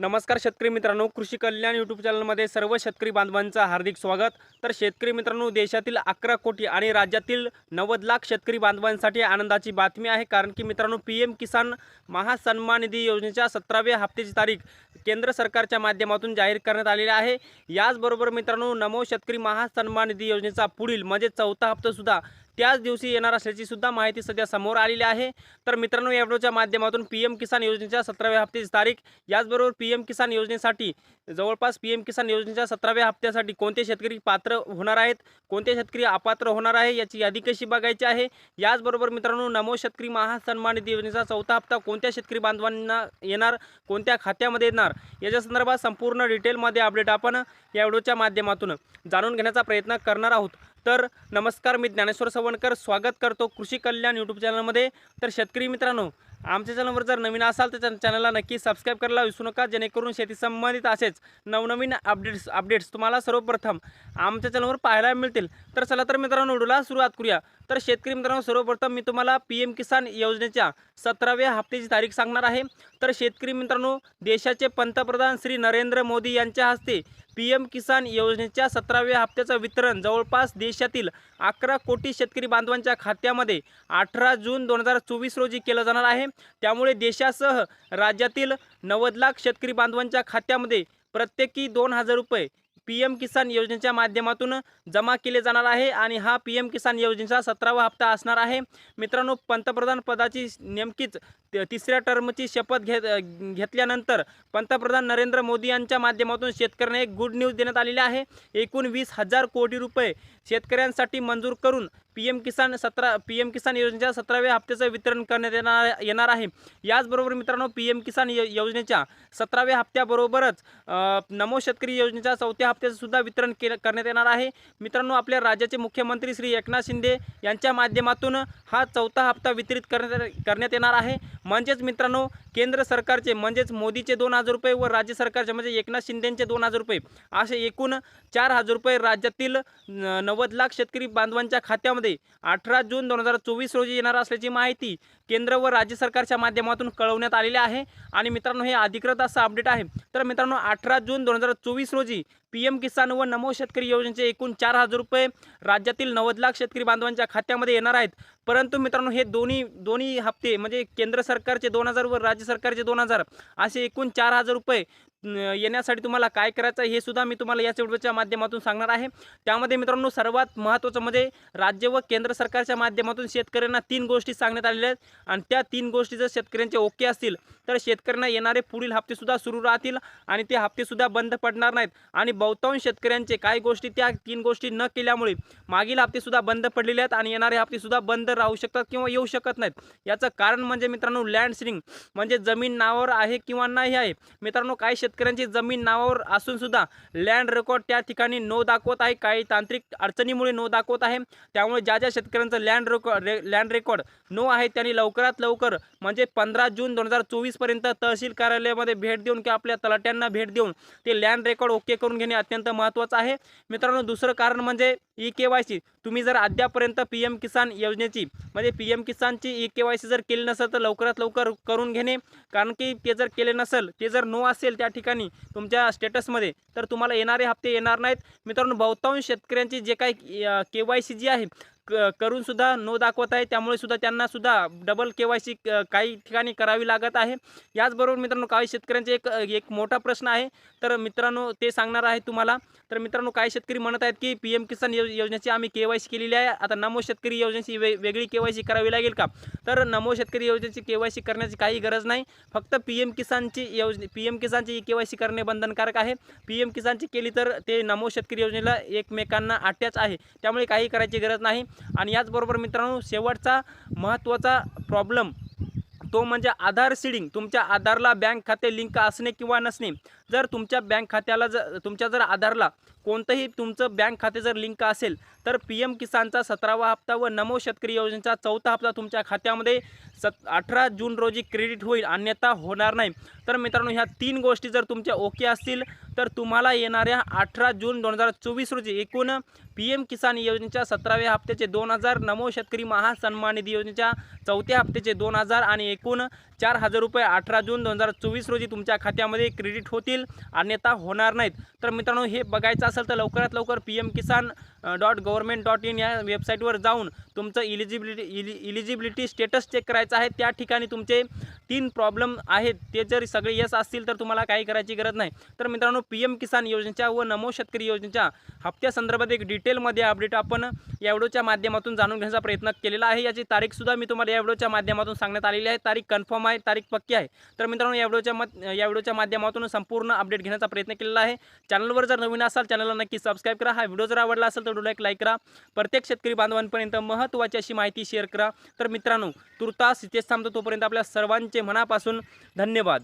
नमस्कार शेतकरी मित्रांनो कृषी कल्याण यूट्यूब चॅनलमध्ये सर्व शेतकरी बांधवांचं हार्दिक स्वागत. तर शेतकरी मित्रांनो देशातील अकरा कोटी आणि राज्यातील नव्वद लाख शेतकरी बांधवांसाठी आनंदाची बातमी आहे. कारण की मित्रांनो पी एम किसान महासन्मान निधी योजनेच्या सतराव्या हप्त्याची तारीख केंद्र सरकारच्या माध्यमातून जाहीर करण्यात आलेली आहे. याचबरोबर मित्रांनो नमो शेतकरी महासन्मान निधी योजनेचा पुढील म्हणजे चौथा हप्तासुद्धा त्याच दिवशी येणार असल्याची सुद्धा माहिती सध्या समोर आलेली आहे. तर मित्रांनो या व्हिडिओच्या माध्यमातून पी एम किसान योजनेच्या सतराव्या हप्त्याची तारीख याचबरोबर पी एम किसान योजनेसाठी जवळपास पी एम किसान योजनेच्या सतराव्या हप्त्यासाठी कोणते शेतकरी पात्र होणार आहेत कोणते शेतकरी अपात्र होणार आहे याची यादी कशी बघायची आहे? याचबरोबर मित्रांनो नमो शेतकरी महासन्मान निधी योजनेचा चौथा हप्ता कोणत्या शेतकरी बांधवांना येणार कोणत्या खात्यामध्ये येणार? याच्या संदर्भात संपूर्ण डिटेलमध्ये अपडेट आपण या व्हिडिओच्या माध्यमातून जाणून घेण्याचा प्रयत्न करणार आहोत. तर नमस्कार मी ज्ञानेश्वर सवणकर स्वागत करतो कृषी कल्याण यूट्यूब चॅनलमध्ये तर शेतकरी मित्रांनो आमच्या चॅनलवर जर नवीन असाल तर चॅनलला नक्की सबस्क्राईब करायला विसरू नका जेणेकरून शेती संबंधित असेच नवनवीन अपडेट्स अपडेट्स तुम्हाला सर्वप्रथम आमच्या चॅनलवर पाहायला मिळतील. तर चला तर मित्रांनो व्हिडिओला सुरुवात करूया. तर शेतकरी मित्रांनो सर्वप्रथम मी तुम्हाला पी एम किसान योजनेच्या सतराव्या हप्त्याची तारीख सांगणार आहे. तर शेतकरी मित्रांनो देशाचे पंतप्रधान श्री नरेंद्र मोदी यांच्या हस्ते पी एम किसान योजनेच्या सतराव्या हप्त्याचं वितरण जवळपास देशातील अकरा कोटी शेतकरी बांधवांच्या खात्यामध्ये अठरा जून दोन हजार चोवीस रोजी केलं जाणार आहे. त्यामुळे देशासह राज्यातील नव्वद लाख शेतकरी बांधवांच्या खात्यामध्ये प्रत्येकी दोन हजार रुपये पी एम किसान योजनेच्या माध्यमातून जमा केले जाणार आहे आणि हा पी एम किसान योजनेचा सतरावा हप्ता असणार आहे. मित्रांनो पंतप्रधान पदाची नेमकीच त- तिसऱ्या टर्मची शपथ घेत घेतल्यानंतर पंतप्रधान नरेंद्र मोदी यांच्या माध्यमातून शेतकऱ्यांना एक गुड न्यूज देण्यात आलेली आहे. एकूण वीस हजार कोटी रुपये शेतकऱ्यांसाठी मंजूर करून पी एम किसान सतरा पी एम किसान योजनेच्या सतराव्या हप्त्याचं वितरण करण्यात येणार येणार आहे. याचबरोबर मित्रांनो पी एम किसान यो योजनेच्या सतराव्या हप्त्याबरोबरच नमो शेतकरी योजनेच्या चौथ्या हप्त्याचं सुद्धा वितरण केलं करण्यात येणार आहे. मित्रांनो आपल्या राज्याचे मुख्यमंत्री श्री एकनाथ शिंदे यांच्या माध्यमातून हा चौथा हप्ता वितरित करण्यात करण्यात येणार आहे. म्हणजेच मित्रांनो केंद्र सरकारचे म्हणजेच मोदीचे दोन हजार रुपये व राज्य सरकारचे म्हणजे एकनाथ शिंदेचे दोन हजार रुपये असे एकूण चार हजार रुपये राज्यातील नव नव्वद लाख शेतकरी बांधवांच्या खात्यामध्ये अठरा जून दोन हजार चोवीस रोजी येणार असल्याची माहिती केंद्र व राज्य सरकारच्या माध्यमातून कळवण्यात आलेली आहे. आणि मित्रांनो हे अधिकृत असं अपडेट आहे. तर मित्रांनो अठरा जून दोन हजार चोवीस रोजी पी एम किसान व नमो शेतकरी योजनेचे एकूण चार हजार रुपये राज्यातील नव्वद लाख शेतकरी बांधवांच्या खात्यामध्ये येणार आहेत. परंतु मित्रांनो हे दोन्ही दोन्ही हप्ते म्हणजे केंद्र सरकारचे दोन हजार व राज्य सरकारचे दोन हजार असे एकूण चार हजार रुपये येण्यासाठी तुम्हाला काय करायचं आहे हे सुद्धा मी तुम्हाला याच व्हिडिओच्या माध्यमातून सांगणार आहे. त्यामध्ये मित्रांनो सर्वात महत्त्वाचं म्हणजे राज्य व केंद्र सरकारच्या माध्यमातून शेतकऱ्यांना तीन गोष्टी सांगण्यात आलेल्या आहेत. आणि त्या तीन गोष्टी जर शेतकऱ्यांचे ओके असतील तर शेतकऱ्यांना येणारे पुढील हप्तेसुद्धा सुरू राहतील आणि ते हप्तेसुद्धा बंद पडणार नाहीत. आणि बहुतांश शेतकऱ्यांचे काही गोष्टी त्या तीन गोष्टी न केल्यामुळे मागील हप्तेसुद्धा बंद पडलेले आहेत आणि येणारे हप्तेसुद्धा बंद राहू शकतात किंवा येऊ शकत नाहीत. याचं कारण म्हणजे मित्रांनो लँड सिलिंग म्हणजे जमीन नावावर आहे किंवा नाही आहे? मित्रांनो काही शेतकऱ्यांची जमीन नावावर असूनसुद्धा लँड रेकॉर्ड त्या ठिकाणी नो दाखवत आहे. काही तांत्रिक अडचणीमुळे नो दाखवत आहे. त्यामुळे ज्या ज्या शेतकऱ्यांचं लँड रेकॉर्ड लँड रेकॉर्ड नो आहे त्यांनी लवकरात लवकर म्हणजे पंधरा जून दोन हजार पर्यंत तहसील कार्यालयामध्ये भेट देऊन किंवा आपल्या तलाट्यांना भेट देऊन ते लँड रेकॉर्ड ओके करून घेणे अत्यंत महत्त्वाचं आहे. मित्रांनो दुसरं कारण म्हणजे ई के वाय सी तुम्ही जर अद्यापर्यंत पी एम किसान योजनेची म्हणजे पी एम किसानची ई के वाय सी जर केली नसेल तर लवकरात लवकर करून घेणे. कारण की ते जर केले नसेल ते जर नो असेल त्या ठिकाणी तुमच्या स्टेटसमध्ये तर तुम्हाला येणारे हप्ते येणार नाहीत. मित्रांनो बहुतांश शेतकऱ्यांची जे काही के वाय सी जी आहे क करून सुद्धा नो दाखवत आहे. त्यामुळे सुद्धा त्यांना सुद्धा डबल के वाय सी काही ठिकाणी करावी लागत आहे. याचबरोबर मित्रांनो काही शेतकऱ्यांचे एक एक मोठा प्रश्न आहे. तर मित्रांनो ते सांगणार आहे तुम्हाला. तर मित्रांनो काही शेतकरी म्हणत आहेत की पी एम किसान यो योजनेची आम्ही के वाय सी केलेली आहे. आता नमो शेतकरी योजनेची वे वेगळी के वाय सी करावी लागेल का? तर नमो शेतकरी योजनेची के वाय सी करण्याची काही गरज नाही. फक्त पी एम किसानची योजने पी एम किसानची के वाय सी करणे बंधनकारक आहे. पी एम किसानची केली तर ते नमो शेतकरी योजनेला एकमेकांना अटॅच आहे. त्यामुळे काही करायची गरज नाही. आणि याचबरोबर मित्रांनो शेवटचा महत्त्वाचा प्रॉब्लेम तो म्हणजे आधार सीडिंग तुमच्या आधारला बँक खाते लिंक असणे किंवा नसणे. जर तुमच्या बँक खात्याला जर तुमच्या जर आधारला कोणतंही तुमचं बँक खाते जर लिंक असेल तर पी एम किसानचा सतरावा हप्ता व नमो शेतकरी योजनेचा चौथा हप्ता तुमच्या खात्यामध्ये सत अठरा जून रोजी क्रेडिट होईल अन्यथा होणार नाही. तर मित्रांनो ह्या तीन गोष्टी जर तुमच्या ओके असतील तर तुम्हाला येणाऱ्या अठरा जून दोन हजार चोवीस रोजी एकूण पी एम किसान योजनेच्या सतराव्या हप्त्याचे दोन हजार नमो शेतकरी महासन्मान निधी योजनेच्या चौथ्या हप्त्याचे दोन हजार आणि एकूण चार हजार रुपये अठरा जून दोन हजार चोवीस रोजी तुमच्या खात्यामध्ये क्रेडिट होतील अन्यथा होणार नाहीत. तर मित्रांनो हे बघायचं असेल तर लवकरात लवकर P M Kisan dot government dot in या वेबसाईटवर जाऊन तुमचं eligibility eli eligibility status check करायचं आहे. त्या ठिकाणी तुमचे तीन प्रॉब्लेम आहेत. ते जर सगळे यस असतील तर तुम्हाला काही करायची गरज नाही. तर मित्रांनो पी एम किसान योजनेच्या व नमो शेतकरी योजनेच्या हप्त्यासंदर्भात एक डिटेलमध्ये अपडेट आपण या व्हिडिओच्या माध्यमातून जाणून घेण्याचा प्रयत्न केलेला आहे. याची तारीखसुद्धा मी तुम्हाला या व्हिडिओच्या माध्यमातून सांगण्यात आलेली आहे. तारीख कन्फर्म आहे तारीख पक्की आहे. तर मित्रांनो या व्हिडिओच्या मत या व्हिडिओच्या माध्यमातून संपूर्ण अपडेट घेण्याचा प्रयत्न केलेला आहे. चॅनलवर जर नवीन असाल चॅनलला नक्की सबस्क्राईब करा. हा व्हिडिओ जर आवडला असेल तर व्हिडिओला एक लाईक करा. प्रत्येक शेतकरी बांधवांपर्यंत महत्त्वाची अशी माहिती शेअर करा. तर मित्रांनो तुर्तास इथेच थांबतो तोपर्यंत आपल्या सर्वांचे मनापासून धन्यवाद.